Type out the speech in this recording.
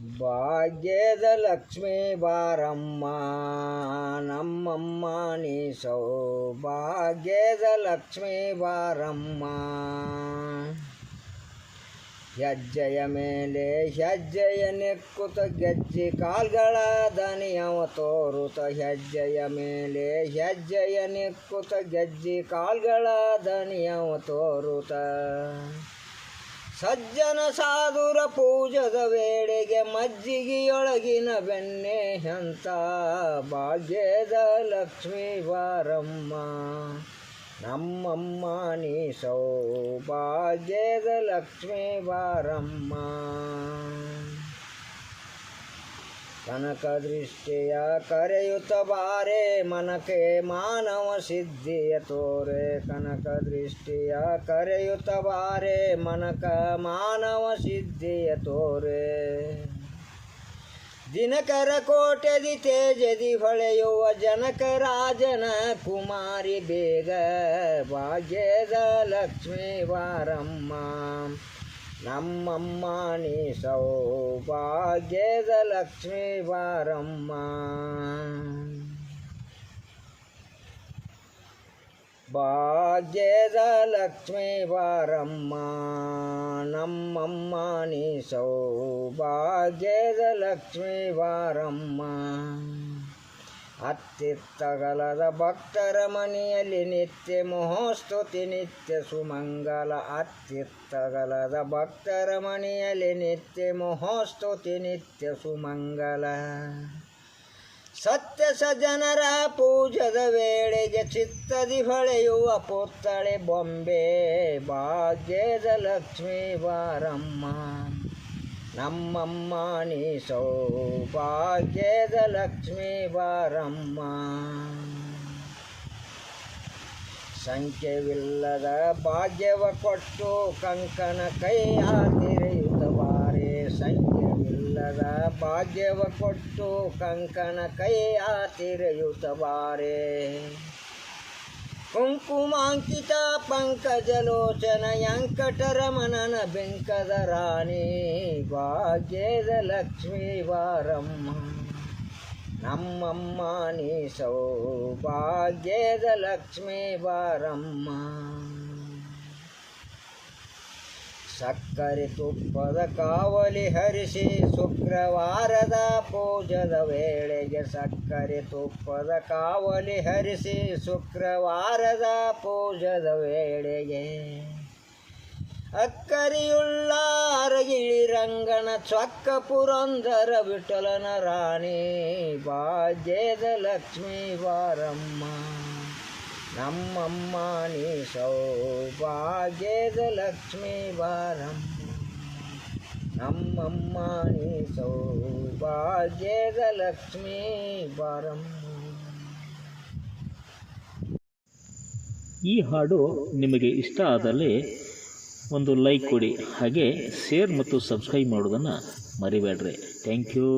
ಭಾಗ್ಯದ ಲಕ್ಷ್ಮೀ ಬಾರಮ್ಮ, ನಮ್ಮಮ್ಮ ನೀ ಸೌಭಾಗ್ಯದ ಲಕ್ಷ್ಮೀ ಬಾರಮ್ಮ. ಹೆಜ್ಜೆಯ ಮೇಲೆ ಹೆಜ್ಜೆಯ ನೆಕ್ಕುತ ಗೆಜ್ಜಿ ಕಾಲ್ಗಳ ದನಿಯವ ತೋರುತ ಹೆಜ್ಜೆಯ ಮೇಲೆ ಹೆಜ್ಜೆಯ ನೆಕ್ಕುತ ಗೆಜ್ಜಿ ಕಾಲ್ಗಳ ದನಿಯವ ತೋರುತ. ಸಜ್ಜನ ಸಾಧುರ ಪೂಜದ ವೇಳೆಗೆ ಮಜ್ಜಿಗೆಯೊಳಗಿನ ಬೆಣ್ಣೆ ಅಂತ ಭಾಗ್ಯದ ಲಕ್ಷ್ಮೀ ಬಾರಮ್ಮ ನಮ್ಮಮ್ಮ ನೀ ಸೌಭಾಗ್ಯದ ಲಕ್ಷ್ಮೀ ಬಾರಮ್ಮ ಕನಕ ದೃಷ್ಟಿಯ ಕರೆಯುತ್ತ ಬಾರೆ ಮನಕೆ ಮಾನವ ಸಿದ್ಧಿಯ ತೋರೆ ಕನಕ ದೃಷ್ಟಿಯ ಕರೆಯುತ್ತ ಬಾರೆ ಮನಕ ಮಾನವ ಸಿದ್ಧಿಯ ತೋರೆ ದಿನಕರ ಕೋಟೆದಿ ತೇಜದಿ ಹೊಳೆಯುವ ಜನಕ ರಾಜನ ಕುಮಾರಿ ಬೇಗ ಭಾಗ್ಯದ ಲಕ್ಷ್ಮೀ ಬಾರಮ್ಮ ನಮ್ಮಮ್ಮ ನೀ ಸೌಭಾಗ್ಯದ ಲಕ್ಷ್ಮೀ ಬಾರಮ್ಮ ಭಾಗ್ಯದ ಲಕ್ಷ್ಮೀ ಬಾರಮ್ಮ ನಮ್ಮಮ್ಮ ನೀ ಸೌಭಾಗ್ಯದ ಲಕ್ಷ್ಮೀ ಬಾರಮ್ಮ ಅತ್ತಿತ್ತಗಲದ ಭಕ್ತರ ಮನೆಯಲ್ಲಿ ನಿತ್ಯ ಮೋಹಸ್ತುತಿ, ನಿತ್ಯ ಸುಮಂಗಲ. ಅತ್ತಿತ್ತಗಲದ ಭಕ್ತರ ಮನೆಯಲ್ಲಿ ನಿತ್ಯ ಮೋಹಸ್ತುತಿ, ನಿತ್ಯ ಸುಮಂಗಲ. ಸತ್ಯ ಸಜ್ಜನರ ಪೂಜದ ವೇಳೆಗೆ ಚಿತ್ತದಿ ಹೊಳೆಯುವ ಪುತ್ತಳೆ ಬೊಂಬೆ. ಭಾಗ್ಯದ ಲಕ್ಷ್ಮೀ ಬಾರಮ್ಮ. ನಮ್ಮಮ್ಮ, ನೀ ಸೌಭಾಗ್ಯದ ಲಕ್ಷ್ಮೀ ಬಾರಮ್ಮ. ಸಂಖ್ಯೆವಿಲ್ಲದ ಭಾಗ್ಯವ ಕೊಟ್ಟು ಕಂಕಣ ಕೈ ತೆರೆಯುತ್ತ ಬಾರೆ. ಸಂಖ್ಯೆವಿಲ್ಲದ ಭಾಗ್ಯವ ಕೊಟ್ಟು ಕಂಕಣ ಕೈ ಬಾರೆ. ಕುಂಕುಮಾಂಕಿತ ಪಂಕಜಲೋಚನ ಯಾಂಕಟರಮಣನ ಬೆಂಕದ ರಾಣಿ ಭಾಗ್ಯದ ಲಕ್ಷ್ಮೀ ಬಾರಮ್ಮ ನಮ್ಮಮ್ಮ ನೀ ಸೌಭಾಗ್ಯದ ಲಕ್ಷ್ಮೀ ಬಾರಮ್ಮ ಸಕ್ಕರೆ ತುಪ್ಪದ ಕಾವಲಿ ಹರಿಸಿ ಶುಕ್ರವಾರದ ಪೂಜದ ವೇಳೆಗೆ ಸಕ್ಕರೆ ತುಪ್ಪದ ಕಾವಲಿ ಹರಿಸಿ ಶುಕ್ರವಾರದ ಪೂಜದ ವೇಳೆಗೆ ಅಕ್ಕರಿಯುಳ್ಳ ಅರಗಿಳಿ ರಂಗನ ಚೊಕ್ಕ ಪುರಂದರ ವಿಠಲನ ರಾಣಿ ಭಾಗ್ಯದ ಲಕ್ಷ್ಮೀ ಬಾರಮ್ಮ. ನಮ್ಮಮ್ಮ ನೀ ಸೌಭಾಗ್ಯದ ಲಕ್ಷ್ಮೀ ಬಾರಮ್ಮ ನಮ್ಮಮ್ಮ ನೀ ಸೌಭಾಗ್ಯದ ಲಕ್ಷ್ಮೀ ಬಾರಮ್ಮ ಈ ಹಾಡು ನಿಮಗೆ ಇಷ್ಟ ಆದಲ್ಲಿ ಒಂದು ಲೈಕ್ ಕೊಡಿ, ಹಾಗೆ ಶೇರ್ ಮತ್ತು ಸಬ್ಸ್ಕ್ರೈಬ್ ಮಾಡೋದನ್ನು ಮರಿಬೇಡ್ರಿ. Thank you.